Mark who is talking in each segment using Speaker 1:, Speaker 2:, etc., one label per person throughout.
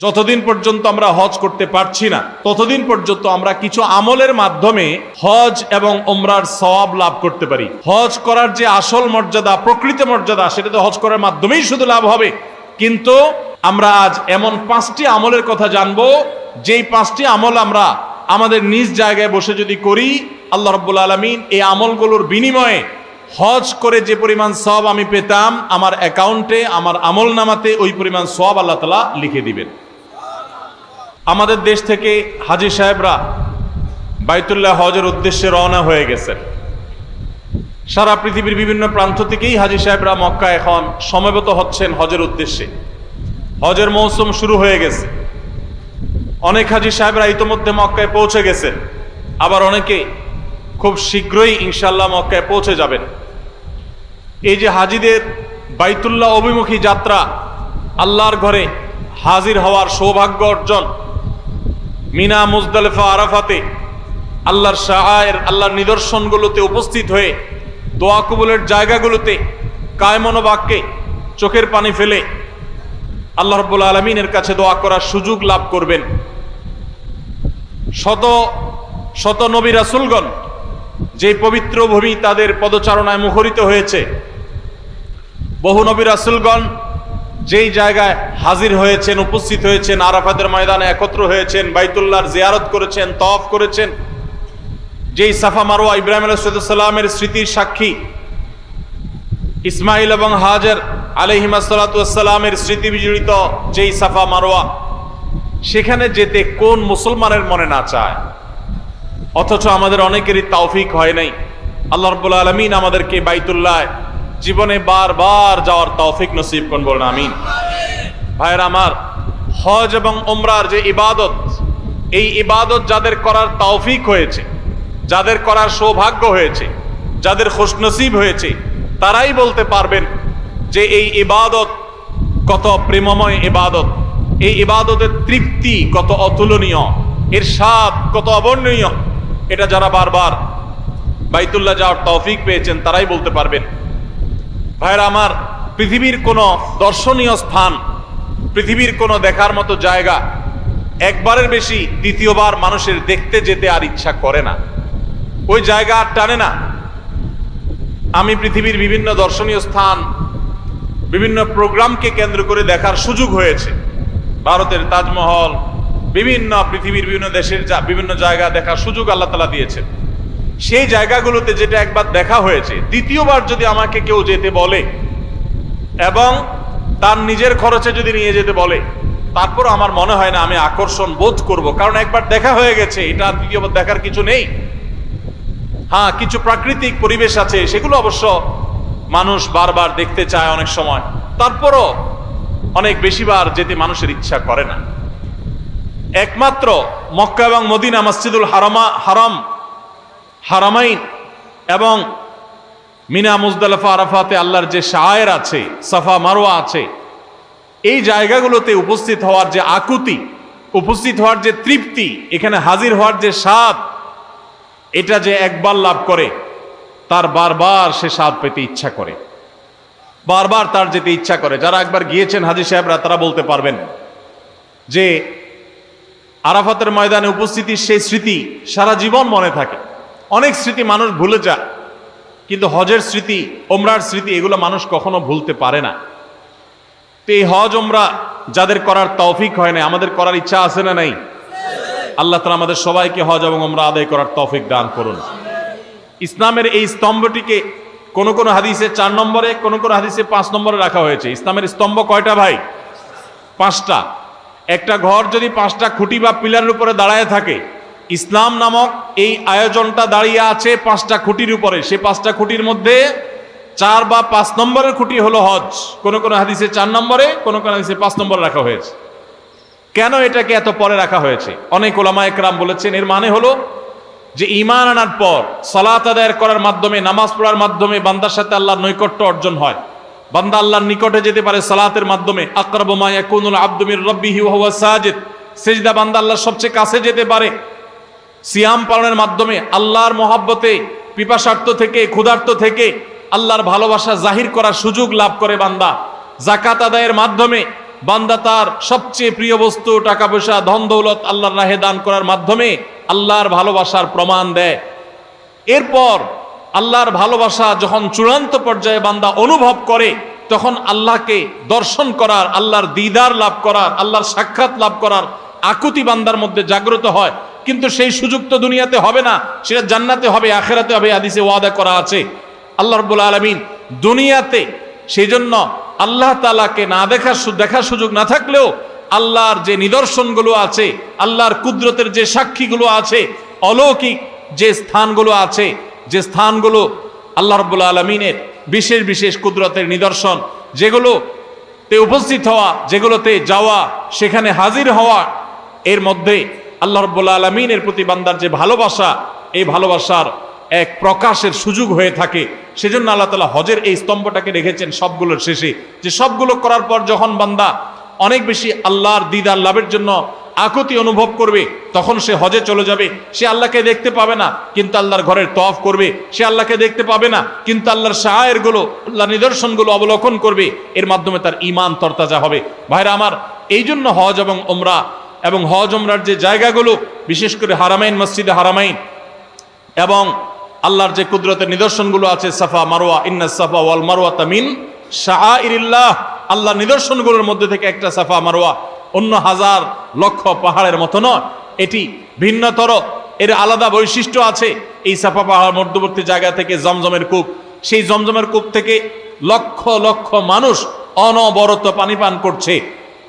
Speaker 1: যতদিন পর্যন্ত আমরা হজ করতে পারছি না, ততদিন পর্যন্ত আমরা কিছু আমলের মাধ্যমে হজ এবং ওমরার সওয়াব লাভ করতে পারি। হজ করার যে আসল মর্যাদা, প্রকৃত মর্যাদা, সেটা তো হজ করার মাধ্যমেই শুধু লাভ হবে। কিন্তু আমরা আজ এমন পাঁচটি আমলের কথা জানব, যেই পাঁচটি আমল আমরা আমাদের নিজ জায়গায় বসে যদি করি, আল্লাহ রব্বুল আলমিন এই আমলগুলোর বিনিময়ে হজ করে যে পরিমাণ সব আমি পেতাম, আমার অ্যাকাউন্টে, আমার আমল নামাতে ওই পরিমাণ সব আল্লাহ তালা লিখে দিবেন। আমাদের দেশ থেকে হাজি সাহেবরা বাইতুল্লাহ হজের উদ্দেশ্যে রওনা হয়ে গেছে। সারা পৃথিবীর বিভিন্ন প্রান্ত থেকেই হাজি সাহেবরা মক্কা এখন সমবেত হচ্ছেন হজের উদ্দেশ্যে। হজের মৌসুম শুরু হয়ে গেছে। অনেক হাজি সাহেবরা ইতোমধ্যে মক্কায় পৌঁছে গেছেন আবার অনেকে খুব শীঘ্রই ইনশাল্লাহ মক্কায় পৌঁছে যাবেন। এই যে হাজিদের বাইতুল্লাহ অভিমুখী যাত্রা আল্লাহর ঘরে হাজির হওয়ার সৌভাগ্য অর্জন মিনা, মুজদালেফা, আরাফাতে আল্লাহর শাহের আল্লাহর নিদর্শনগুলোতে উপস্থিত হয়ে দোয়া কবুলের জায়গাগুলোতে কায়মনোবাক্যে চোখের পানি ফেলে আল্লাহ রব্বুল আলমিনের কাছে দোয়া করার সুযোগ লাভ করবেন। শত শত নবী রাসুলগণ যে পবিত্র ভূমি তাদের পদচারণায় মুখরিত হয়েছে, বহু নবী রাসুলগণ যেই জায়গায় হাজির হয়েছেন, উপস্থিত হয়েছেন, আরাফাতের ময়দানে একত্র হয়েছেন, বাইতুল্লাহর জিয়ারত করেছেন তফ করেছেন, যেই সাফা মারোয়া ইব্রাহিম আলাইসাল্লামের স্মৃতির সাক্ষী, ইসমাইল এবং হাজার আলহিমাসাল্লামের স্মৃতি বিজড়িত যেই সাফা মারোয়া সেখানে যেতে কোন মুসলমানের মনে না চায়? অথচ আমাদের অনেকেরই তৌফিক হয় নাই। আল্লাহ রব্বুল আলমিন আমাদেরকে বাইতুল্লাহ জীবনে বারবার যাওয়ার তৌফিক নসিব কোন বলেন আমিন। ভাইয়ের আমার, হজ এবং ওমরার যে ইবাদত, এই ইবাদত যাদের করার তৌফিক হয়েছে, যাদের করার সৌভাগ্য হয়েছে, যাদের খুশনসিব হয়েছে, তারাই বলতে পারবেন যে এই ইবাদত কত প্রেমময় ইবাদত, এই ইবাদতের তৃপ্তি কত অতুলনীয় এর স্বাদ কত অবর্ণনীয়, এটা যারা বারবার বাইতুল্লাহ যাওয়ার তৌফিক পেয়েছেন, তারাই বলতে পারবেন। ভাইরা, আমার পৃথিবীর কোনো দর্শনীয় স্থান, পৃথিবীর কোনো দেখার মতো জায়গা একবারের বেশি দ্বিতীয়বার মানুষের দেখতে যেতে আর ইচ্ছা করে না। ওই জায়গা আর টানে না। আমি পৃথিবীর বিভিন্ন দর্শনীয় স্থান, বিভিন্ন প্রোগ্রামকে কেন্দ্র করে দেখার সুযোগ হয়েছে। ভারতের তাজমহল, বিভিন্ন পৃথিবীর বিভিন্ন দেশের বিভিন্ন জায়গা দেখার সুযোগ আল্লাহ তালা দিয়েছেন। সেই জায়গাগুলোতে যেটা একবার দেখা হয়েছে, দ্বিতীয়বার যদি আমাকে কেউ যেতে বলে এবং তার নিজের খরচে যদি নিয়ে যেতে বলে, তারপর আমার মনে হয় না আমি আকর্ষণ বোধ করব। কারণ একবার দেখা হয়ে গেছে, এটা দ্বিতীয়বার দেখার কিছু নেই। হ্যাঁ কিছু প্রাকৃতিক পরিবেশ আছে, সেগুলো অবশ্য মানুষ বারবার দেখতে চায় অনেক সময়। তারপরও অনেক বেশিবার যেতে মানুষের ইচ্ছা করে না। একমাত্র মক্কা এবং মদিনা মসজিদুল হারামা হারাম হারামাইন এবং মিনা মুজদালফা আরাফাতে আল্লাহর যে শায়ের আছে, সাফা মারোয়া আছে, এই জায়গাগুলোতে উপস্থিত হওয়ার যে আকুতি, উপস্থিত হওয়ার যে তৃপ্তি, এখানে হাজির হওয়ার যে স্বাদ, এটা যে একবার লাভ করে, তার বারবার সে স্বাদ পেতে ইচ্ছা করে। বারবার তার যেতে ইচ্ছা করে। যারা একবার গিয়েছেন হাজি সাহেবরা, তারা বলতে পারবেন যে আরাফাতের ময়দানে উপস্থিতির সেই স্মৃতি সারা জীবন মনে থাকে। অনেক স্মৃতি মানুষ ভুলে যায়। কিন্তু হজের স্মৃতি, ওমরার স্মৃতি, এগুলো মানুষ কখনো ভুলতে পারে না। তো এই হজ, ওমরা যাদের করার তৌফিক হয় না আমাদের করার ইচ্ছা আছে না নাই? আল্লাহ তালা আমাদের সবাইকে হজ এবং ওমরা আদায় করার তৌফিক দান করুন। ইসলামের এই স্তম্ভটিকে কোন কোন হাদিসে চার নম্বরে, কোন কোন হাদিসে পাঁচ নম্বরে রাখা হয়েছে। ইসলামের স্তম্ভ কয়টা ভাই? পাঁচটা। একটা ঘর যদি পাঁচটা খুঁটি বা পিলারের উপরে দাঁড়ায় থাকে ইসলাম নামক এই আয়োজনটা দাঁড়িয়ে আছে পাঁচটা খুঁটির উপরে। সে পাঁচটা খুঁটির মধ্যে চার বা পাঁচ নম্বরের খুঁটি হলো হজ। কোন কোন হাদিসে চার নম্বরে, কোন কোন হাদিসে পাঁচ নম্বরে রাখা হয়েছে। কেন এটাকে এত পরে রাখা হয়েছে? অনেক ওলামা একরাম বলেছেন, এর মানে হলো যে ইমান আনার পর, সালাত আদায়ের করার মাধ্যমে, নামাজ পড়ার মাধ্যমে বান্দার সাথে আল্লাহর নৈকট্য অর্জন হয়। বান্দা আল্লাহর নিকটে যেতে পারে সালাতের মাধ্যমে। আকরাবু মা ইয়াকুনুল আবদু মির রাব্বিহি ওয়া সাজিদ। সেজদা বান্দা আল্লাহর সবচেয়ে কাছে যেতে পারে। সিয়াম পালনের মাধ্যমে আল্লাহর মহাব্বতে, পিপাসার্থ থেকে, ক্ষুধার্ত থেকে আল্লাহর ভালোবাসা জাহির করার সুযোগ লাভ করে বান্দা। জাকাত আদায়ের মাধ্যমে বান্দা তার সবচেয়ে প্রিয় বস্তু টাকা পয়সা ধন দৌলত আল্লাহর রাহে দান করার মাধ্যমে আল্লাহর ভালোবাসার প্রমাণ দেয়। এরপর আল্লাহর ভালোবাসা যখন চূড়ান্ত পর্যায়ে বান্দা অনুভব করে, তখন আল্লাহকে দর্শন করার, আল্লাহর দিদার লাভ করার, আল্লাহর সাক্ষাৎ লাভ করার আকুতি বান্দার মধ্যে জাগ্রত হয়। কিন্তু সেই সুযোগ তো দুনিয়াতে হবে না, সেটা জান্নাতে হবে, আখেরাতে হবে আদিসে ওয়াদা করা আছে। আল্লাহ রব্বুল আলমিন দুনিয়াতে সেই জন্য আল্লাহ তালাকে না দেখার দেখার সুযোগ না থাকলেও আল্লাহর যে নিদর্শনগুলো আছে, আল্লাহর কুদরতের যে সাক্ষীগুলো আছে, অলৌকিক যে স্থানগুলো আছে, যে স্থানগুলো আল্লাহ রব্বুল আলমিনের বিশেষ বিশেষ কুদরতের নিদর্শন, যেগুলো তে উপস্থিত হওয়া, যেগুলোতে যাওয়া, সেখানে হাজির হওয়া, এর মধ্যে আল্লাহ রব্বুল আলমিনের প্রতি বান্দার যে ভালোবাসা, এই ভালোবাসার এক প্রকাশের সুযোগ হয়ে থাকে। সেজন্য আল্লাহ তালা হজের এই স্তম্ভটাকে রেখেছেন সবগুলোর শেষে। যে সবগুলো করার পর যখন বান্দা অনেক বেশি আল্লাহর দিদার লাভের জন্য আকুতি অনুভব করবে, তখন সে হজে চলে যাবে। সে আল্লাহকে দেখতে পাবে না, কিন্তু আল্লাহর ঘরের তফ করবে। সে আল্লাহকে দেখতে পাবে না, কিন্তু আল্লাহর শাহেরগুলো আল্লাহ নিদর্শনগুলো অবলোকন করবে। এর মাধ্যমে তার ইমান তরতাজা হবে। ভাইরা আমার এই জন্য হজ এবং ওমরা এবং হজ ওমরার যে জায়গাগুলো, বিশেষ করে হারামাইন মসজিদে হারামাইন, এবং আল্লাহর যে কুদরতের নিদর্শনগুলো আছে, সাফা মারোয়া ইন্না সাফা ওয়াল মারোয়া তামিন শাহরিল্লাহ আল্লাহ নিদর্শনগুলোর মধ্যে থেকে একটা সাফা মারোয়া অন্য হাজার লক্ষ পাহাড়ের মতো নয়। এটি ভিন্নতর, এর আলাদা বৈশিষ্ট্য আছে, এই সাফা পাহাড় মধ্যবর্তী জায়গা থেকে জমজমের কূপ। সেই জমজমের কূপ থেকে লক্ষ লক্ষ মানুষ অনবরত পানি পান করছে।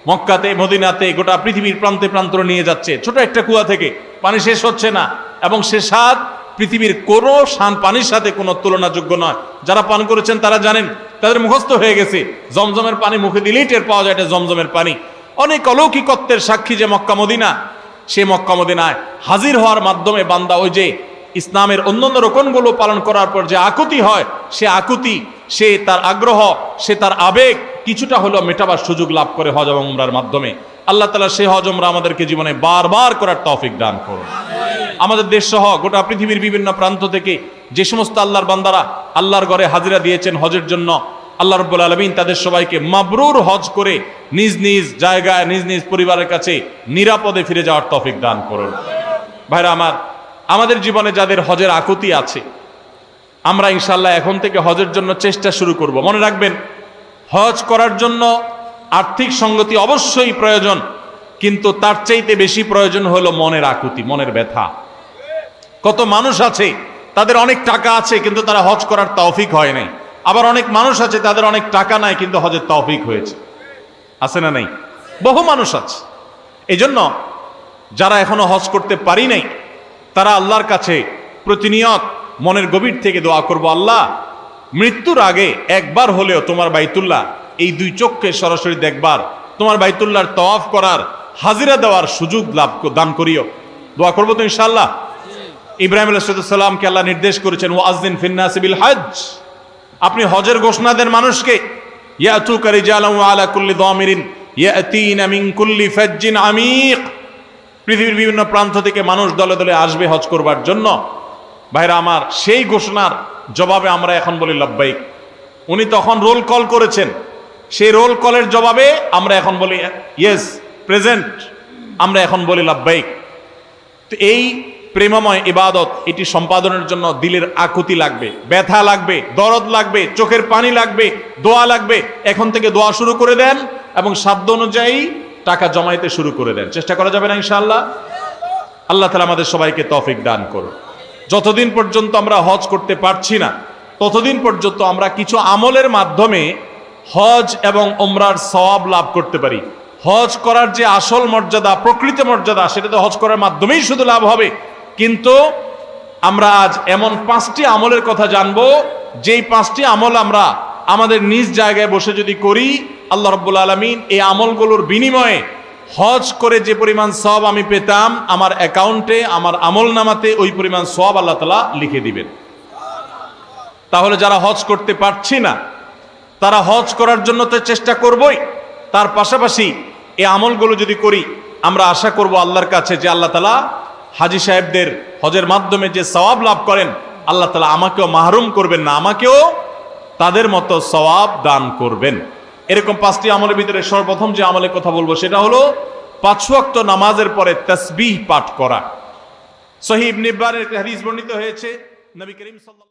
Speaker 1: মক্কাতে, মদিনাতে, গোটা পৃথিবীর প্রান্তে প্রান্তরে নিয়ে যাচ্ছে। ছোট একটা কুয়া থেকে পানি শেষ হচ্ছে না এবং সে স্বাদ পৃথিবীর কোনো শান পানির সাথে কোনো তুলনাযোগ্য নয়। যারা পান করেছেন তারা জানেন, তাদের মুখস্থ হয়ে গেছে, জমজমের পানি মুখে দিলেই টের পাওয়া যায় এটা জমজমের পানি। অনেক অলৌকিকত্বের সাক্ষী যে মক্কা মদিনা, সে মক্কা মদিনায় হাজির হওয়ার মাধ্যমে বান্দা ওই যে ইসলামের অন্যান্য রোকনগুলো পালন করার পর যে আকুতি হয়, সে আকুতি, সে তার আগ্রহ, সে তার আবেগ কিছুটা হলেও মেটাবার সুযোগ লাভ করে হজ এবং উমরার মাধ্যমে। আল্লাহ তালা সে হজ উমরা আমাদেরকে জীবনে বারবার করার তৌফিক দান করুন। আমাদের দেশ সহ গোটা পৃথিবীর বিভিন্ন প্রান্ত থেকে যে সমস্ত আল্লাহর বান্দারা আল্লাহর ঘরে হাজিরা দিয়েছেন হজের জন্য, আল্লাহ রব্বুল আলমিন তাদের সবাইকে মাবরুর হজ করে নিজ নিজ জায়গায়, নিজ নিজ পরিবারের কাছে নিরাপদে ফিরে যাওয়ার তৌফিক দান করুন। ভাইরা আমার, আমাদের জীবনে যাদের হজের আকুতি আছে, আমরা ইনশাল্লাহ এখন থেকে হজের জন্য চেষ্টা শুরু করব। মনে রাখবেন হজ করার জন্য আর্থিক সঙ্গতি অবশ্যই প্রয়োজন, কিন্তু তার চাইতে বেশি প্রয়োজন হলো মনের আকুতি, মনের ব্যথা। কত মানুষ আছে, তাদের অনেক টাকা আছে, কিন্তু তারা হজ করার তৌফিক হয় নাই। আবার অনেক মানুষ আছে, তাদের অনেক টাকা নাই, কিন্তু হজের তৌফিক হয়েছে। আছে না নাই? বহু মানুষ আছে। এই জন্য যারা এখনও হজ করতে পারি নাই, তারা আল্লাহর কাছে প্রতিনিয়ত মনের গভীর থেকে দোয়া করব, আল্লাহ মৃত্যুর আগে একবার হলেও তোমার বাইতুল্লাহ, এই দুই চোখকে সরাসরি দেখবার, তোমার বাইতুল্লাহর তওয়াফ করার, হাজিরা দেওয়ার সুযোগ লাভ দান করিও। দোয়া করব তো ইনশাল্লাহ ইব্রাহিম আলাইসালামকে আল্লাহ নির্দেশ করেছেন ও আজদিন ফিন্নাসিবিল হজ আপনি হজের ঘোষণা দেন মানুষকে আলা কুল্লি ইয়াতিনা কুল্লি পৃথিবীর বিভিন্ন প্রান্ত থেকে মানুষ দলে দলে আসবে হজ করবার জন্য। ভাইরা, আমার সেই ঘোষণার জবাবে আমরা এখন বলি লব্বাইক। উনি তখন রোল কল করেছেন। সেই রোল কলের জবাবে আমরা এখন বলি ইয়েস প্রেজেন্ট আমরা এখন বলি লব্বাইক। তো এই প্রেমময় ইবাদত, এটি সম্পাদনের জন্য দিলের আকুতি লাগবে, ব্যথা লাগবে, দরদ লাগবে, চোখের পানি লাগবে, দোয়া লাগবে। এখন থেকে দোয়া শুরু করে দেন এবং সাধ্য অনুযায়ী টাকা জমাইতে শুরু করে দেন। চেষ্টা করা যাবে না ইনশাআল্লাহ? আল্লাহ তালা আমাদের সবাইকে তফিক দান করুন যতদিন পর্যন্ত আমরা হজ করতে পারছি না, ততদিন পর্যন্ত আমরা কিছু আমলের মাধ্যমে হজ এবং ওমরার সওয়াব লাভ করতে পারি। হজ করার যে আসল মর্যাদা, প্রকৃত মর্যাদা, সেটা তো হজ করার মাধ্যমেই শুধু লাভ হবে। কিন্তু আমরা আজ এমন পাঁচটি আমলের কথা জানব, যেই পাঁচটি আমল আমরা আমাদের নিজ জায়গায় বসে যদি করি, আল্লাহ রব্বুল আলমিন এই আমলগুলোর বিনিময়ে হজ করে যে পরিমাণ সব আমি পেতাম, আমার অ্যাকাউন্টে, আমার আমল নামাতে ওই পরিমাণ সব আল্লাহ তালা লিখে দিবেন। তাহলে যারা হজ করতে পারছি না, তারা হজ করার জন্য তো চেষ্টা করবই। তার পাশাপাশি এই আমলগুলো যদি করি, আমরা আশা করব আল্লাহর কাছে যে আল্লাহ তালা হাজি সাহেবদের হজের মাধ্যমে যে সওয়াব লাভ করেন, আল্লাহ তালা আমাকেও মাহরুম করবেন না, আমাকেও তাদের মতো সওয়াব দান করবেন। এরকম পাঁচটি আমলের ভিতরে সর্বপ্রথম যে আমলের কথা বলব, সেটা হলো পাঁচ ওয়াক্ত নামাজের পরে তসবিহ পাঠ করা। সহিব নিব্বারের হাদিস বর্ণিত হয়েছে, নবী করিম সাল্লাল্লাহু